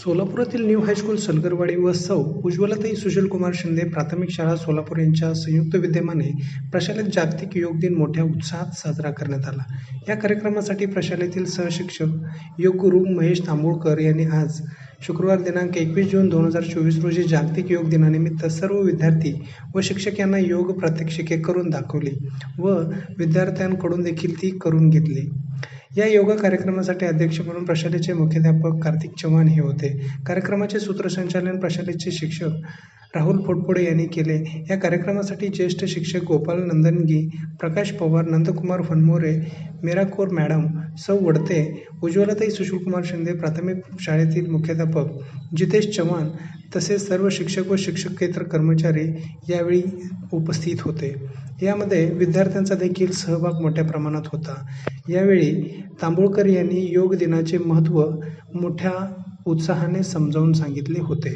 सोलापुरातील new high school सलगरवाडी व सौ उज्ज्वलाताई सुशीलकुमार शिंदे प्राथमिक शाळा सोलापूर यांच्या संयुक्त विद्यमाने प्रशालेत जागतिक योग दिन मोठ्या उत्साहात साजरा करण्यात आला. या कार्यक्रमासाठी प्रशालेतील सहशिक्षक योग गुरु महेश तांबोळकर यांनी आज शुक्रवार दिनांक एकवीस जून दोन हजार चोवीस रोजी जागतिक योग दिनानिमित्त सर्व विद्यार्थी व शिक्षक यांना योग प्रात्यक्षिके करून दाखवली व विद्यार्थ्यांकडून देखील ती करून घेतली. या योगा कार्यक्रमासाठी अध्यक्ष म्हणून प्रशालेचे मुख्याध्यापक कार्तिक चव्हाण हे होते. कार्यक्रमाचे सूत्रसंचालन प्रशालेचे शिक्षक राहुल फोटपुडे यांनी केले. या कार्यक्रमासाठी ज्येष्ठ शिक्षक गोपाल नंदनगी प्रकाश पवार नंदकुमार फनमोरे मेराकोर मॅडम सौ वडते उज्ज्वलताई सुशीलकुमार शिंदे प्राथमिक शाळेतील मुख्याध्यापक जितेश चव्हाण तसेच सर्व शिक्षक व शिक्षकेतर कर्मचारी यावेळी उपस्थित होते. यामध्ये विद्यार्थ्यांचा देखील सहभाग मोठ्या प्रमाणात होता. यावेळी तांबोळकर यांनी योग दिनाचे महत्त्व मोठ्या उत्साहाने समजावून सांगितले होते.